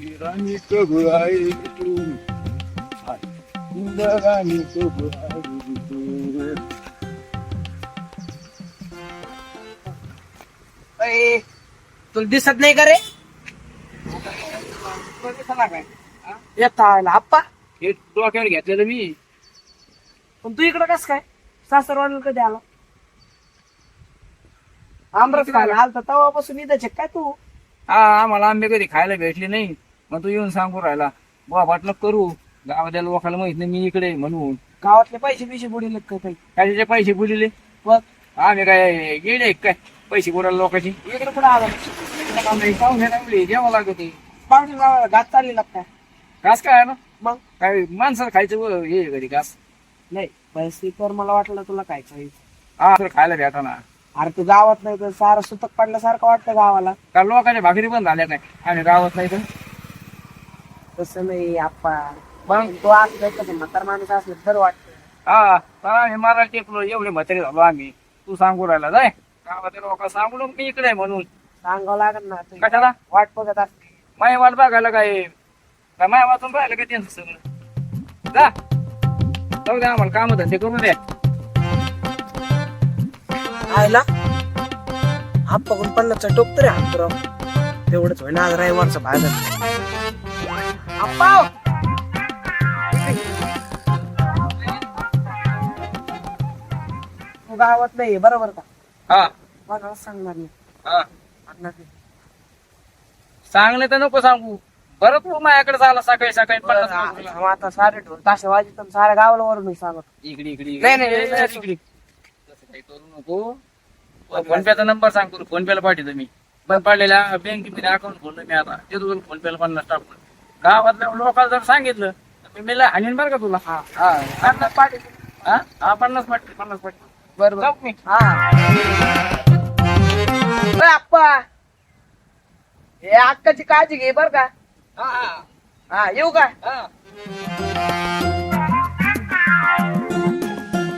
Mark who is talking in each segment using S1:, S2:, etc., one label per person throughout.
S1: राणी तू तू
S2: अय, तुला दिसत नाही का रे? येता आला आप्पा.
S1: हे डोक्यावर घेतलेलं मी.
S2: पण तू इकडं कस काय? सासरवाडीला कधी आला? आमरस खायला आलता तेव्हापासून इथं काय तू?
S1: हा आम्हाला आंबे कधी खायला भेटले नाही. मग तू येऊन सांगू राहिला बुवा वाटलं करू. गावातल्या लोकांना माहीत नाही मी इकडे आहे म्हणून.
S2: गावातले पैसे बिशे बुडीले काय काही
S1: कशाचे पैसे बुलिले
S2: बघ
S1: आम्ही काय गेले काय? पैसे बुडाला लोकांची?
S2: इकडे कुठं आला?
S1: पाहुणे लागले जेव्हा लागत
S2: पाहुणे गावाला घात
S1: घास काय आहे ना
S2: मग?
S1: काय माणसाला खायचं व- हे आहे कधी घास.
S2: नाही पैसे तर मला वाटलं तुला काय काही
S1: हा खायला भेटा ना.
S2: अरे तू गावात नाही तर सारं सुतक पडल्यासारखं वाटतं गावाला.
S1: का लोकांच्या भाकरी पण झाल्या काय? आम्ही गावात नाही तर?
S2: तसं नाही आप्पा. मग तो असं कसं म्हातार माणूस असलं तर वाटतं.
S1: हा तर आम्ही मारायला टेकलो एवढे म्हातारे झालो आम्ही. तू सांगू राहिला जाय. गावातल्या लोक सांगू नको मी इकडे आहे म्हणून.
S2: सांगावं लागत ना तू
S1: कशाला?
S2: वाट बघत असते.
S1: माय वाट बघायला काय? काय माय वाचून राहिलं काय त्यांचं सगळं? जा. जाऊ द्या आम्हाला काम धंदे करू द्या
S2: आयला? आप्पाकडून पन्नासचा टोक तरी हात राव तेवढंच होईना आज रविवारचं आप्पा तू गावात नाही बरोबर का?
S1: हा.
S2: मला सांगणार नाही
S1: हा.
S2: नाही.
S1: तर नको सांगू. बरं तू माझ्याकडे झाला सकाळी सकाळी
S2: बरं. आ- आता सारे ढोल ताशे वाजित आणि साऱ्या गावाला वरून मी सांगत.
S1: इकडे इकडे.
S2: नाही, नाही, नाही,
S1: इकडे इकडे. तसं काही करू नको. फोन पेचा नंबर सांग फोन पेला पाठवतो मी. पण पाडलेल्या बँकेमध्ये अकाउंट खोललं मी आता. ते तुझं फोन पेला पन्नास टाकून. गावातल्या लोकांना जर सांगितलं तर मी मेला हाणीन बरं का तुला? हा. हा पन्नास पाठी हा? हा पन्नास पाठी पन्नास पाठी
S2: बरोबर
S1: जाऊ मी.
S2: हा. आप्पा. हे अक्काची काळजी घे बर का.
S1: हा हा.
S2: हा येऊ का?
S1: हा.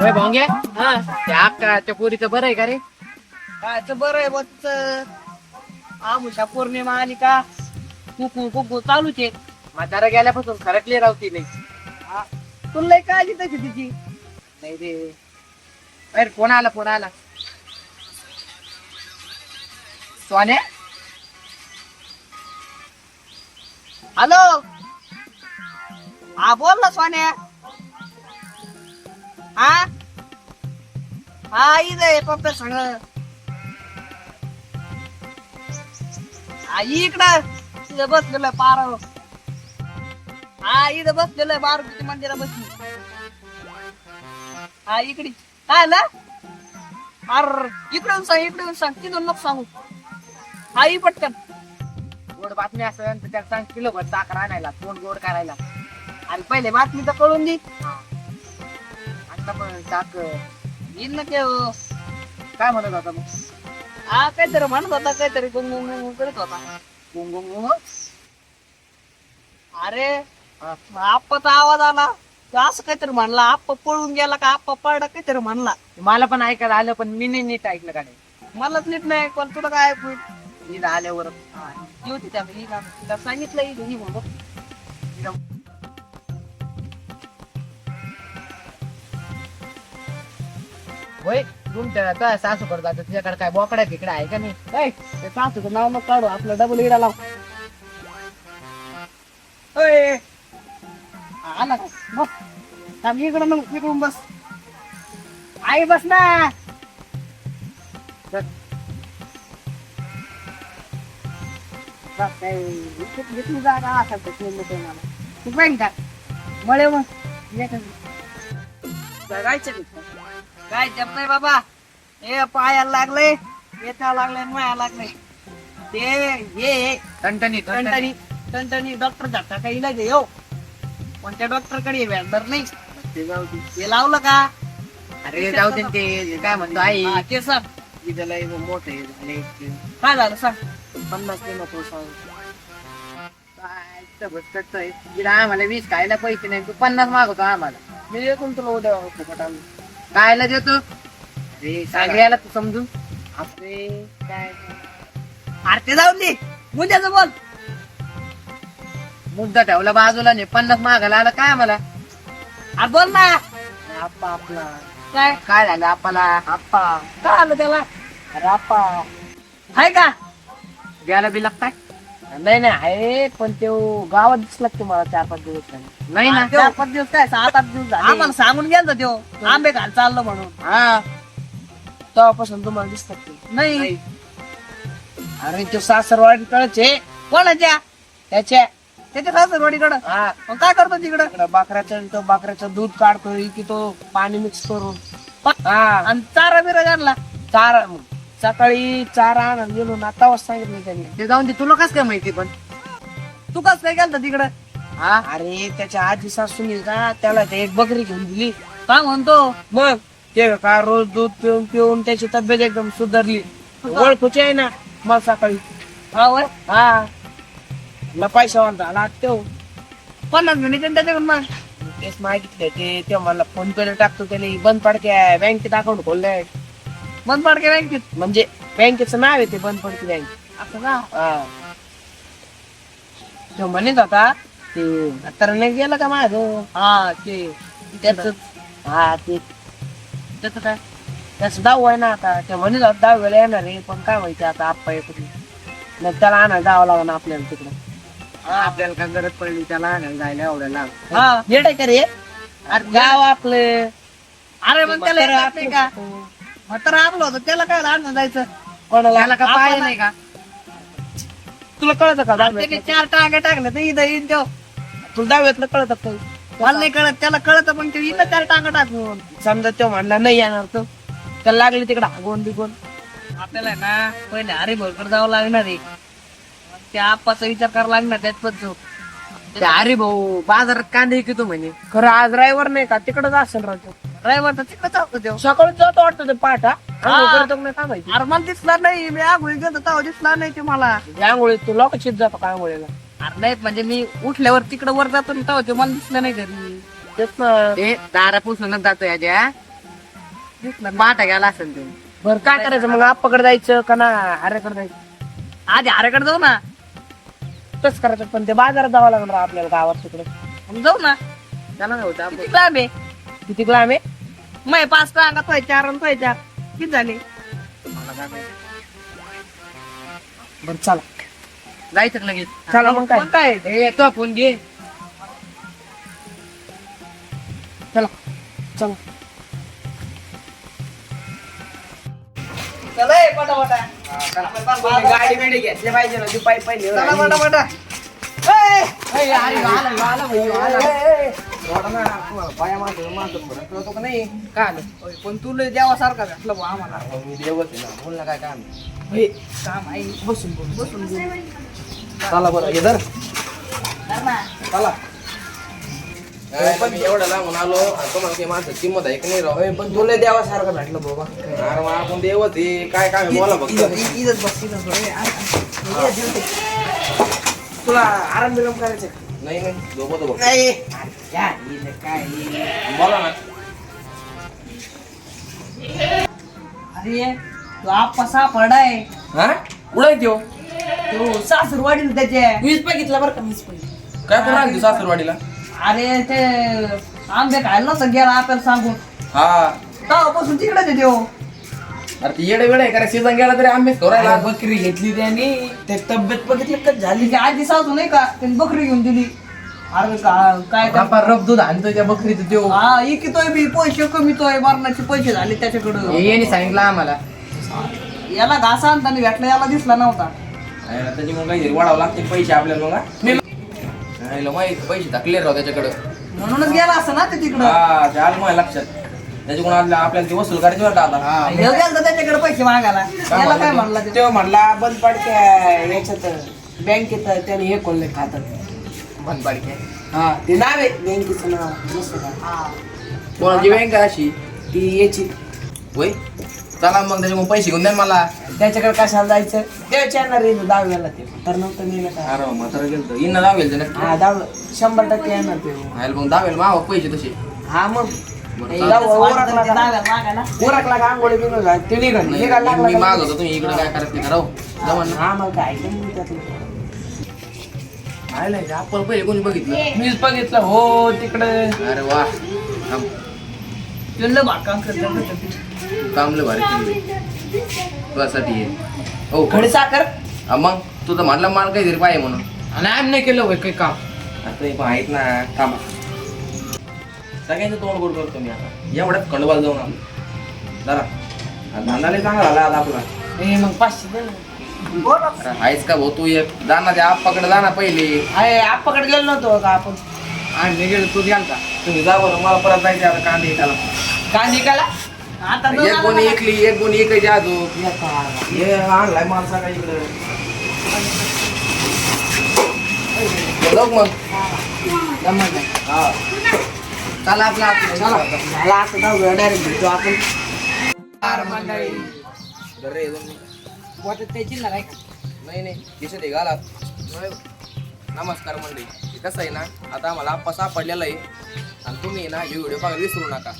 S3: होय भांगे त्या अक्का त्या पोरीचं बरं आहे का रे?
S2: काय तर बरं आहे बघ आमुषा पौर्णिमा आली का? कुकू कुकू चालूच आहे.
S3: म्हातारा गेल्यापासून खरकली रावती नाही.
S2: तुला लय काळजी तशी तिची.
S3: नाही रे. अरे फोन आला फोन आला. सोने
S2: हॅलो? हा बोल ना सोन्या. हा? हा इथं पप्पा सांग इकडं. बसलेलं पार हा इथं बसलेलं बारकुची मंदिरा बसली. हा इकडे. काय आलं अर इकडून सांग इकडून सांग तिथून नको सांगू. हा ई पटकन.
S3: गोड बातमी असेल तर त्याला सांग किलो भर साखर आणायला तोंड गोड करायला.
S2: आणि पहिले बातमी तर कळून दे.
S3: आता पण साखर.
S2: येईल ना ते
S3: काय म्हणत होता मग?
S2: हा काहीतरी म्हणत होता काहीतरी गुंग गुंग गुंग करत होता.
S3: गुंग गुंग गुंग.
S2: अरे. आप्पाचा आवाज आला. असं काहीतरी म्हणला आप्पा पळून गेला का आप्पा पळला काहीतरी म्हणला.
S3: मला पण ऐकायला आलं पण मी नाही नीट ऐकलं का नाही?
S2: मलाच नीट नाही पण तुला काय ऐकू? इथं आल्यावर ती होती त्या हिला तिला सांगितलं ही म्हणून.
S3: होय तुमच्या तुझ्या सासूकडे जातो तुझ्याकडे काय बोकडा तिकडे आहे का नाही?
S2: ऐ, ते सासूचं नाव मग काढू आपलं डबल इडा लाव. आला का? बस थांब इकडं मग इकडून बस. आई बस ना. बस. बस, काय, इथं- इथून जागा असेल तर ते नको मला. तू पाहिजे का मळे मग. जगायचं. काय नाही बाबा? हे पायाला लागले. येता लागले माया लागले. ते हे
S3: टणटणी टणटणी.
S2: टणटणी डॉक्टर जाता काही इलाज आहे हो कोणत्या डॉक्टरकडे व्याजदार नाही.
S3: ते जाऊ दे.
S2: ते लावलं का?
S3: अरे जाऊ दे ते. काय म्हणतो आई?
S2: हा, ते सांग.
S3: तिथं लय मोठे झाले ते.
S2: काय झालं सांग. पन्नास ते नको सांग.
S3: काय इतकं भटकटचं आहे. इकडं आम्हाला वीस खायला पैसे नाही. तू पन्नास मागवतो आम्हाला.
S2: मी येतो तुला उद्या फुकट आणून.
S3: खायला देतो. अरे सगळ्याला तू समजून. आपले काय?
S2: अरे ते जाऊन दे. उद्याच बोल.
S4: मुद्दा ठेवला बाजूला नाही पन्नास मागायला आला काय मला
S2: आ, बोल ना.
S4: आप्पा आपला.
S2: काय?
S4: काय झालं आप्पाला? आप्पा.
S2: काय आलं त्याला?
S4: अरे आप्पा.
S2: आहे का?
S4: द्यायला बी लागताय?
S2: नाही नाही आहे पण तो गावात दिसला तुम्हाला चार पाच दिवस झाले.
S4: नाही ना.
S2: चार पाच दिवस काय? सात आठ दिवस झाले. आम्हाला सांगून गेलं तो आंबे घाल चाललो म्हणून.
S4: हा.
S2: तेव्हापासून तुम्हाला दिसतात ते नाही.
S4: नाही.
S2: अरे तो सासरवाडी कळचे कोणाच्या? त्याच्या. त्याच्या सासरवाडीकडं
S4: हा.
S2: मग काय करतो तिकडं? बकऱ्याचं तो बकऱ्याचं दूध काढतो की तो पाणी मिक्स करून. हा. आणि चारा बिरा आणला चारा सकाळी चारा आणून गेलो ना आता सांगितलं त्यांनी.
S4: ते जाऊन दे तुला कस काय माहिती पण?
S2: तू कस काय गेलता तिकडं?
S4: हा?
S2: अरे त्याच्या आजी सासूनी का त्याला ते एक बकरी घेऊन दिली. काय म्हणतो? मग ते का रोज दूध पिऊन पिऊन त्याची तब्येत एकदम सुधारली. ओळखूची आहे ना मग सकाळी. हा. मग पैसा झाला तो पन्नास मिनिट त्याच्याकडून मग? तेच मागितले ते ते मला फोन पे टाकतो त्याने बंद पडके बँकेत अकाउंट खोललंय. बंद पडके बँकेत म्हणजे बँकेचं नाव आहे ते बंद पडके बँक असं ना हा. तो म्हणत होता ते तर नाही गेलं का माझं हा ते त्याच हा ते. त्याच काय? त्याच दहावं आहे ना आता. ते म्हणत होता दहावीला येणार आहे पण काय माहिती आता आप्पा येतो मग त्याला आणायला जावं लागणार आपल्याला तिकडं.
S4: आपल्याला काय गरज पडली त्याला जायला एवढ्या लांब.
S2: हा. आहे का रे? अरे गाव आपलं. अरे मग त्याला नाही का? म्हातारा आपलं होतं. त्याला काय लहान जायचं? कोणाला?
S4: त्याला का पाय नाही का?
S2: तुला कळतं का? त्याने चार टांगे टाकले तर इथं येईन तो. तुला दहावीतलं कळत काही मला नाही कळत. त्याला कळत पण ते इथं चार टांग टाकून. समजा तो म्हणला नाही येणार तो. त्याला लागली तिकडे हागवून बिगून आपल्याला ना पहिले हरी भरकर जावं लागणार आहे. त्या आप्पाचा विचार करावा लागणार त्यात पण जो
S4: ते अरे भाऊ बाजारात कांदे विकतो म्हणे.
S2: खरं आज ड्रायव्हर नाही का? तिकडच असेल राहतो ड्रायव्हर तर तिकडे जातो तो. सकाळी जातो वाटतं ते पाठा करतो नाही काय माहिती अरे मला दिसला नाही. मी आंघोळी गेलो तेव्हा दिसला नाही ते मला. आंघोळी तू लोकांशीच जातो काय आंघोळीला? अरे नाही म्हणजे मी उठल्यावर तिकडे वर जातो ना तेव्हा ते मला दिसलं नाही घरी. तेच ना.
S4: ते दारा पुसूनच जातो याच्या
S2: दिसलं
S4: पाटा गेला असेल ते.
S2: बर काय करायचं मग? आप्पाकडे जायचं का ना आऱ्याकडे जायचं? आधी आऱ्याकडे जाऊ ना. तस करायचं पण ते बाजारात जावं लागणार आपल्याला गावात तिकडे. जाऊ ना.
S4: त्याला काय होतं आपण.
S2: किती लांब आहे? किती लांब आहे? मग पाच टांगा तो चार आणि तो चार. किती झाले? बर चला.
S4: जायचं लगेच?
S2: चला मग काय? काय
S4: हे तो फोन घे.
S2: चला. चला. चला ए, पटापटा.
S4: गाडी बिडी घेतली पाहिजे ना तू पायी पाहिजे
S2: चला पटापटा. ए, काय आलं? पण तुला देवासारखा भेटला बुवा आम्हाला.
S4: काय काम
S2: काम आहे. बसून बोल बसून बोल.
S4: चला बरं
S2: कर ना.
S4: चला. पण एवढं लांबून आलो आणि तुम्हाला किंमत आहे की नाही राव?
S2: होय, पण तुला देवासारखं भेटलं बाबा.
S4: अरे मग आपण देवच आहे. काय काय बोला फक्त.
S2: इथंच बस इथंच बस. ए, आ- आ- ये, जेवते. तुला आराम बिराम करायचं का?
S4: नाही नाही. झोपतो बघ.
S2: नाही. अरे, या, इथं काय
S4: बोला ना.
S2: अरे तो आप्पा सापडाय
S4: हा?
S2: तो? त्याचे
S4: वीस बघितला बरं का वीस काय करून राहिली सासरवाडीला?
S2: अरे ते आंबे खायला नव्हतं गेला आपल्याला सांगून.
S4: हा.
S2: तेव्हापासून तिकडेच आहे त्यो.
S4: अरे ती येडे वेळ आहे का सीझन गेला तरी आंबेच करायला
S2: बकरी घेतली त्याने. ते तब्येत बघितली कच झाली. ती आजी सासू नाही का? त्याने बकरी घेऊन दिली. अरे का- काय त्या-
S4: बापा रब दूध आणतोय त्या बकरीचं त्यो.
S2: हा इकितोय बी पैसे कमीतोय मरणाचे पैसे झाले त्याच्याकडं.
S4: येणे सांगितलं आम्हाला.
S2: याला घासा आणताना भेटला याला दिसला नव्हता.
S4: त्याची मग काहीतरी वाढावं लागते पैसे आपल्याला मग हा? नाही, लो, माहीत पैसे टाकले राव त्याच्याकडं.
S2: म्हणूनच गेला असं ना ते तिकडं.
S4: हा ते आलं माझ्या लक्षात. त्याच्याकडून आपल्या आपल्याला ते वसूल करायची का आता.
S2: हे. गेलं त्याच्याकडे पैसे मागायला. याला काय म्हणला ते?
S5: तो म्हणला बंद पडक्या याच्यात बँकेत त्याने हे खोलले खातं
S4: भनपाडकी
S5: हा ते नाव आहे बँकेचं नाव मस्त नाव.
S4: कोणाची बँक आहे अशी?
S5: ती याची.
S4: होय? चला मग त्याच्याकडून पैसे घेऊन द्या मला.
S5: त्याच्याकडे कशाला जायचं? देवाच्या येणार आहे दहाव्याला ते. तर नव्हतं नेलं काय
S4: अरे म्हातारा गेलं इन्न दावेल ते नक्की.
S5: हा दहाव शंभर टक्के येणार ते.
S4: हायला मग दावेल मावा पैसे तसे.
S5: हा मग.
S4: बरं.
S5: जाऊ, ओरखला का? ओरखला का? आंघोळी बिंगोळी घाल. ते निघाल.
S4: नाही,
S5: निघाल
S4: मी-
S5: का?
S4: होतो. तुम्ही इकडे काय करत नाही करावं जमा ना
S5: हा मग काय? ऐकलं मी त्यातलं
S4: आयला आपण पहिले कोणी बघितलं?
S3: मीच बघितलं. हो तिकडे.
S4: अरे वा. थांब. कामलं भारी केलं. तुझ्यासाठी आहे. हो
S5: खडी साखर?
S4: हा, मग? तू तर म्हणला मला काहीतरी पाहिजे म्हणून.
S3: आणि आम्ही नाही केलं होय काही काम.
S4: आता हे पण आहेत ना थांबा. सगळ्यांचं तोंड गोड करतो मी आता. एवढ्याच खंडोबाला जाऊन आलो. जरा धंदा लय चांगला झाला आता आपला.
S3: ए, मग पाचशे दे ना.
S4: अरे आहेच का भाऊ तू एक? जाणार त्या आप्पाकडे जा ना पहिले.
S5: अरे आप्पाकडे गेलो नव्हतो का आपण.
S3: आम्ही गेलो तू गेलता.
S4: तुम्ही जा बरं मला परत जायचे आता कांदे त्याला
S5: कांदी काला
S4: एक कोणी
S5: ना.
S4: एकली एक कोणी एकाची आजू. हे आणलाय माल सगळा इकडं? जाऊ मग.
S5: जमलं नाही.
S4: हा.
S5: चला आपला आपलं चला. झाला आता जाऊ डायरेक्ट भेटू आपण.
S4: बरं रे, दोन मिनिटं.
S5: वाटत नाही का?
S4: नाही नाही. खिशात आहे घाला. नमस्कार मंडळी. हे कसं आहे ना आता आम्हाला आप्पा सापडलेला आहे. आणि तुम्ही ना हे व्हिडिओ बघायला विसरू नका.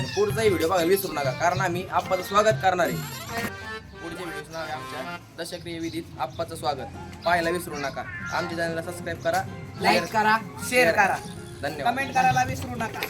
S4: आणि पुढचाही व्हिडिओ बघायला विसरू नका कारण आम्ही आप्पाचं स्वागत करणार आहे. पुढच्या व्हिडिओचं नाव आहे आमच्या दशक्रिय विधीत आप्पाचं स्वागत. पाहायला विसरू नका. आमच्या चॅनलला सबस्क्राईब करा
S5: लाईक करा शेअर करा.
S4: धन्यवाद.
S5: कमेंट करायला विसरू नका.